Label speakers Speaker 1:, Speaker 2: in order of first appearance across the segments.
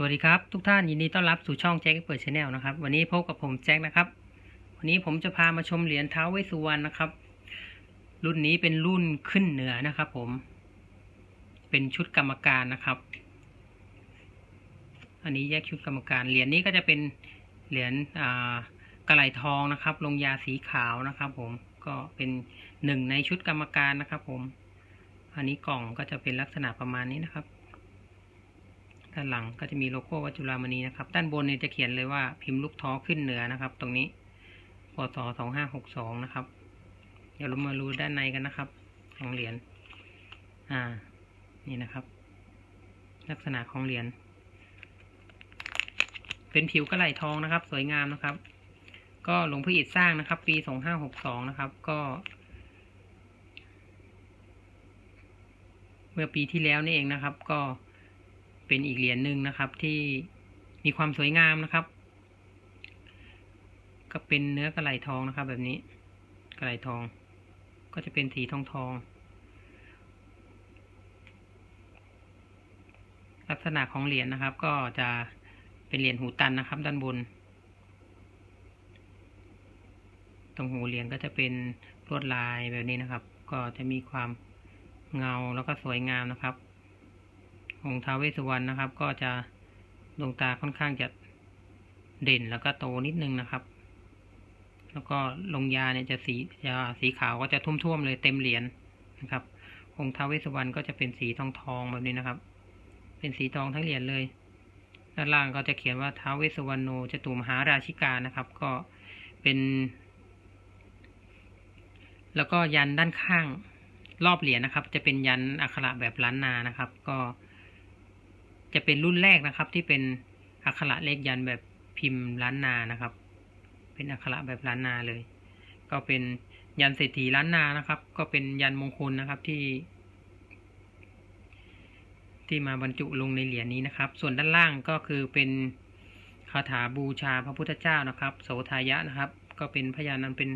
Speaker 1: สวัสดีครับ ทุกท่านยินดีต้อนรับสู่ช่องแจ็คเปิดชาแนลนะครับ วันนี้พบกับผมแจ็คนะครับ วันนี้ผมจะพามาชมเหรียญเท้าเวสุวรรณนะครับ รุ่นนี้เป็นรุ่นขึ้นเหนือนะครับผม เป็นชุดกรรมการนะครับ อันนี้แยกชุดกรรมการเหรียญนี้ก็จะเป็นเหรียญกระไหลทองนะครับ ลงยาสีขาวนะครับ ผมก็เป็นหนึ่งในชุดกรรมการนะครับ ผม อันนี้กล่องก็จะเป็นลักษณะประมาณนี้นะครับ ด้านหลังก็จะมีโลโก้วัจุฬามณีนะครับ ด้านบนเนี่ยจะเขียนเลยว่าพิมพ์ลูกท้อขึ้นเหนือนะครับ ตรงนี้พศสองห้าหกสองนะครับ เดี๋ยวเรามาดูด้านในกันนะครับ ของเหรียญ อ่า นี่นะครับ ลักษณะของเหรียญ เป็นผิวกระไหลทองนะครับ สวยงามนะครับ ก็หลวงพ่ออิฐสร้างนะครับ ปีสองห้าหกสองนะครับ ก็เมื่อปีที่แล้วนี่เองนะครับ ก็ เป็นอีกเหรียญหนึ่งนะครับที่มีความสวยงามนะครับ ก็เป็นเนื้อกระไหลทองนะครับ แบบนี้กระไหลทอง ก็จะเป็นสีทองทองลักษณะของเหรียญนะครับ ก็จะเป็นเหรียญหูตันนะครับ ด้านบน ตรงหูเหรียญก็จะเป็นลวดลายแบบนี้นะครับ ก็จะมีความเงาแล้วก็สวยงามนะครับ องค์ท้าวเวสสุวรรณนะครับ ก็จะดวงตาค่อนข้างจะเด่นแล้วก็โตนิดนึงนะครับ แล้วก็ลงยาเนี่ยจะสียาสีขาวก็จะท่วมๆเลยเต็มเหรียญนะครับ องค์ท้าวเวสสุวรรณก็จะเป็นสีทองทองๆแบบนี้นะครับ เป็นสีทองทั้งเหรียญเลยด้านล่างก็จะเขียนว่าท้าวเวสสุวรรณโนจตุมหาราชิกานะครับ ก็เป็น แล้วก็ยันด้านข้างรอบเหรียญนะครับ จะเป็นยันอักขระแบบล้านนานะครับ ก็ จะเป็นรุ่นแรกนะครับ ที่เป็นอักขระเลขยันแบบพิมพ์ล้านนานะครับ เป็นอักขระแบบล้านนาเลย ก็เป็นยันเศรษฐีล้านนานะครับ ก็เป็นยันมงคลนะครับที่ ที่มาบรรจุลงในเหรียญนี้นะครับ ส่วนด้านล่างก็คือเป็นคาถาบูชาพระพุทธเจ้านะครับ โสทายะนะครับ ก็เป็นพยานอันเป็น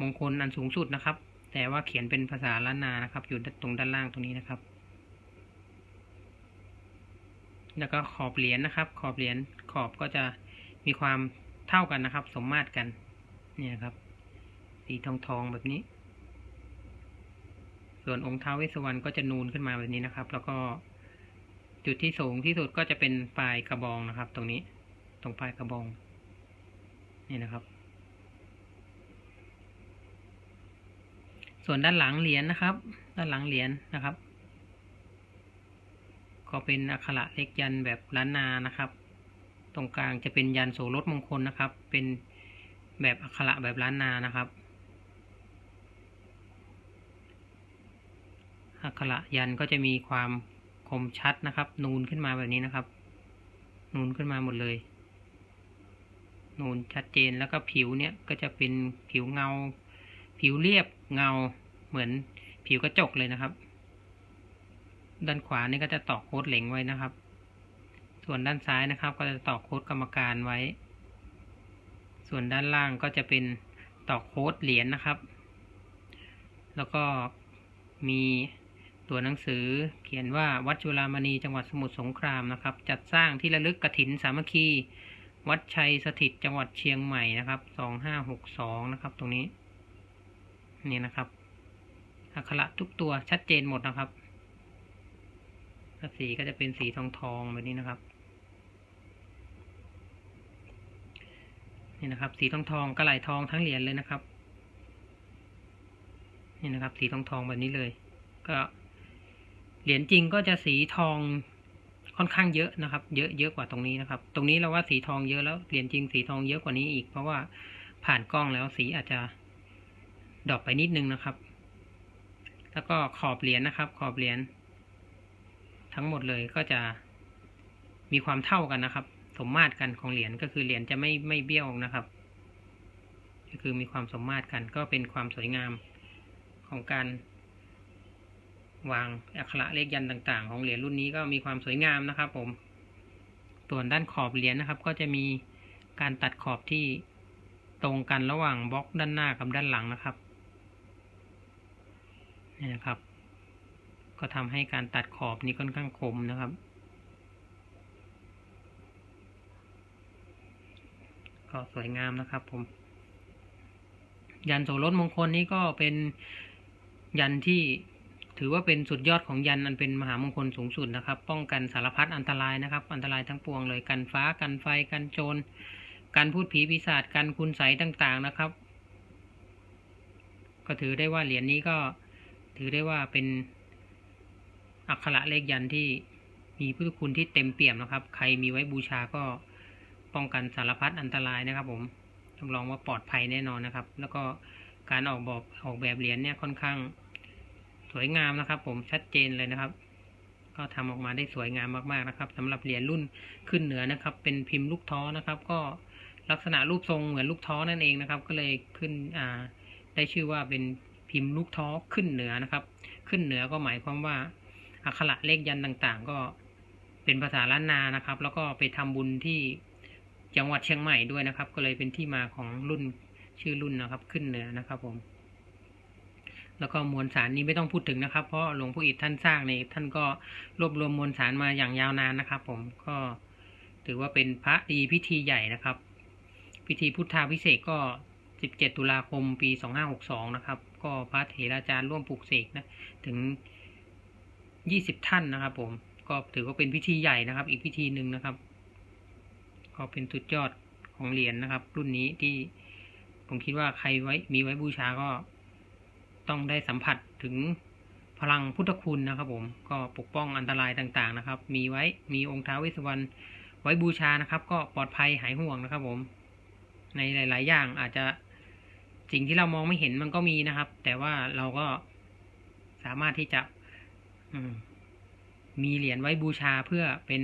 Speaker 1: มงคลอันสูงสุดนะครับ แต่ว่าเขียนเป็นภาษาล้านนานะครับ อยู่ตรงด้านล่างตรงนี้นะครับ แล้วก็ขอบเหรียญนะครับ ขอบเหรียญขอบก็จะมีความเท่ากันนะครับ สมมาตรกัน เนี่ยครับ สีทองทองๆแบบนี้ ส่วนองค์ท้าวเวสสุวรรณก็จะนูนขึ้นมาแบบนี้นะครับ แล้วก็จุดที่สูงที่สุดก็จะเป็นปลายกระบองนะครับ ตรงนี้ ตรงปลายกระบอง นี่นะครับ ส่วนด้านหลังเหรียญนะครับ ด้านหลังเหรียญนะครับ ก็เป็นอักขระเลขยันแบบล้านนานะครับ ตรงกลางจะเป็นยันโสรถมงคลนะครับ เป็นแบบอักขระแบบล้านนานะครับอักขระยันก็จะมีความคมชัดนะครับ นูนขึ้นมาแบบนี้นะครับ นูนขึ้นมาหมดเลย นูนชัดเจนแล้วก็ผิวเนี่ยก็จะเป็นผิวเงา ผิวเรียบเงาเหมือนผิวกระจกเลยนะครับ ด้านขวานี่ก็จะตอกโค้ดเหล็งไว้นะครับ ส่วนด้านซ้ายนะครับ ก็จะตอกโค้ดกรรมการไว้ ส่วนด้านล่างก็จะเป็นตอกโค้ดเหรียญนะครับ แล้วก็มีตัวหนังสือเขียนว่าวัดจุฬามณีจังหวัดสมุทรสงครามนะครับ จัดสร้างที่ระลึกกฐินสามัคคี วัดชัยสถิตจังหวัดเชียงใหม่นะครับสองห้าหกสองนะครับ ตรงนี้ นี่นะครับอักขระทุกตัวชัดเจนหมดนะครับ สีก็จะเป็นสีทองทองแบบนี้นะครับ นี่นะครับ สีทองทองกระไหลทองทั้งเหรียญเลยนะครับ นี่นะครับ สีทองทองแบบนี้เลย ก็เหรียญจริงก็จะสีทองค่อนข้างเยอะนะครับ เยอะเยอะกว่าตรงนี้นะครับ ตรงนี้เราว่าสีทองเยอะแล้วเหรียญจริงสีทองเยอะกว่านี้อีก เพราะว่าผ่านกล้องแล้วสีอาจจะดรอปไปนิดนึงนะครับ แล้วก็ขอบเหรียญนะครับ ขอบเหรียญ ทั้งหมดเลยก็จะมีความเท่ากันนะครับ สมมาตรกันของเหรียญก็คือเหรียญจะไม่ไม่เบี้ยวนะครับ ก็คือมีความสมมาตรกันก็เป็นความสวยงามของการวางอักขระเลขยันต์ต่าง ๆ ของเหรียญรุ่นนี้ก็มีความสวยงามนะครับ ผม ส่วนด้านขอบเหรียญนะครับ ก็จะมีการตัดขอบที่ตรงกันระหว่างบล็อกด้านหน้ากับด้านหลังนะครับนี่นะครับ ก็ทำให้การตัดขอบนี้ค่อนข้างคมนะครับ ก็สวยงามนะครับผม ยันโสรถมงคลนี้ก็เป็นยันที่ถือว่าเป็นสุดยอดของยันอันเป็นมหามงคลสูงสุดนะครับ ป้องกันสารพัดอันตรายนะครับ อันตรายทั้งปวงเลยกันฟ้ากันไฟกันโจรการพูดผีปีศาจกันคุณใสต่างๆนะครับ ก็ถือได้ว่าเหรียญนี้ก็ถือได้ว่าเป็น อักขระเลขยันที่มีพุทธคุณที่เต็มเปี่ยมนะครับ ใครมีไว้บูชาก็ป้องกันสารพัดอันตรายนะครับผมรับรองว่าปลอดภัยแน่นอนนะครับ แล้วก็การออกแบบออกแบบเหรียญเนี่ยค่อนข้างสวยงามนะครับ ผมชัดเจนเลยนะครับ ก็ทำออกมาได้สวยงามมากๆนะครับสำหรับเหรียญรุ่นขึ้นเหนือนะครับ เป็นพิมพ์ลูกท้อนะครับ ก็ลักษณะรูปทรงเหมือนลูกท้อนั่นเองนะครับ ก็เลยขึ้นอ่าได้ชื่อว่าเป็นพิมพ์ลูกท้อขึ้นเหนือนะครับ ขึ้นเหนือก็หมายความว่า อักขระเลขยันต่างๆ ก็เป็นภาษาล้านนานะครับ แล้วก็ไปทำบุญที่จังหวัดเชียงใหม่ด้วยนะครับ ก็เลยเป็นที่มาของรุ่นชื่อรุ่นนะครับ ขึ้นเหนือนะครับ ผม แล้วก็มวลสารนี้ไม่ต้องพูดถึงนะครับ เพราะหลวงพ่ออิฐท่านสร้างในท่านก็รวบรวมมวลสารมาอย่างยาวนานนะครับ ผมก็ถือว่าเป็นพระดีพิธีใหญ่นะครับ พิธีพุทธาพิเศษกก็17 ตุลาคมปี 2562 นะครับ ก็พระเถราจารย์ร่วมปลูกเสกนะ ถึง 20ท่านนะครับ ผมก็ถือว่าเป็นพิธีใหญ่นะครับ อีกพิธีหนึ่งนะครับ ก็เป็นสุดยอดของเหรียญนะครับ รุ่นนี้ที่ผมคิดว่าใครไว้มีไว้บูชาก็ต้องได้สัมผัสถึงพลังพุทธคุณนะครับผมก็ปกป้องอันตรายต่างๆนะครับ มีไว้มีองค์ท้าวเวสวรรณไว้บูชานะครับ ก็ปลอดภัยหายห่วงนะครับ ผม ในหลาย ๆ อย่างอาจจะสิ่งที่เรามองไม่เห็นมันก็มีนะครับ แต่ว่าเราก็สามารถที่จะ มีเหรียญไว้บูชาเพื่อเป็น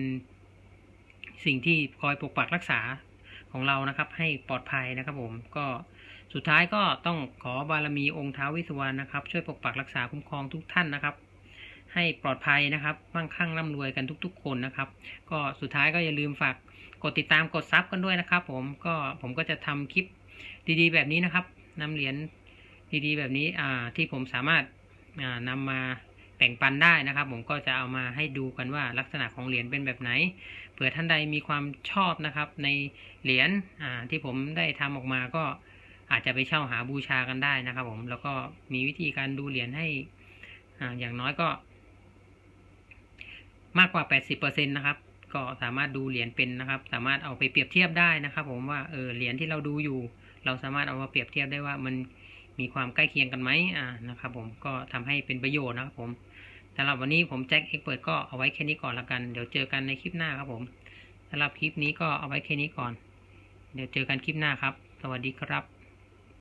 Speaker 1: สิ่งที่คอยปกปักรักษาของเรานะครับ ให้ปลอดภัยนะครับ ผมก็สุดท้ายก็ต้องขอบารมีองค์ท้าววิสวรรณนะครับ ช่วยปกปักรักษาคุ้มครองทุกท่านนะครับ ให้ปลอดภัยนะครับมั่งคั่งร่ำรวยกันทุก ๆ คนนะครับ ก็สุดท้ายก็อย่าลืมฝากกดติดตามกดซับกันด้วยนะครับ ผมก็ผมก็จะทำคลิปดีๆ แบบนี้นะครับนำเหรียญดีๆ แบบนี้อ่าที่ผมสามารถอ่านำมา บ่งปันได้นะครับ ผมก็จะเอามาให้ดูกันว่าลักษณะของเหรียญเป็นแบบไหนเผื่อท่านใดมีความชอบนะครับ ในเหรียญที่ผมได้ทำออกมาก็อาจจะไปเช่าหาบูชากันได้นะครับ ผมแล้วก็มีวิธีการดูเหรียญให้ออย่างน้อยก็ มากกว่า 80%นะครับ ก็สามารถดูเหรียญเป็นนะครับ สามารถเอาไปเปรียบเทียบได้นะครับ ผมว่าเออเหรียญที่เราดูอยู่ เราสามารถเอามาเปรียบเทียบได้ว่ามันมีความใกล้เคียงกันไหมอ่านะครับ ผมก็ทำให้เป็นประโยชน์นะครับผม สำหรับวันนี้ผมแจ็คเอ็กเปิดก็เอาไว้แค่นี้ก่อนละกัน เดี๋ยวเจอกันในคลิปหน้าครับผมสำหรับคลิปนี้ก็เอาไว้แค่นี้ก่อน เดี๋ยวเจอกันคลิปหน้าครับ สวัสดีครับ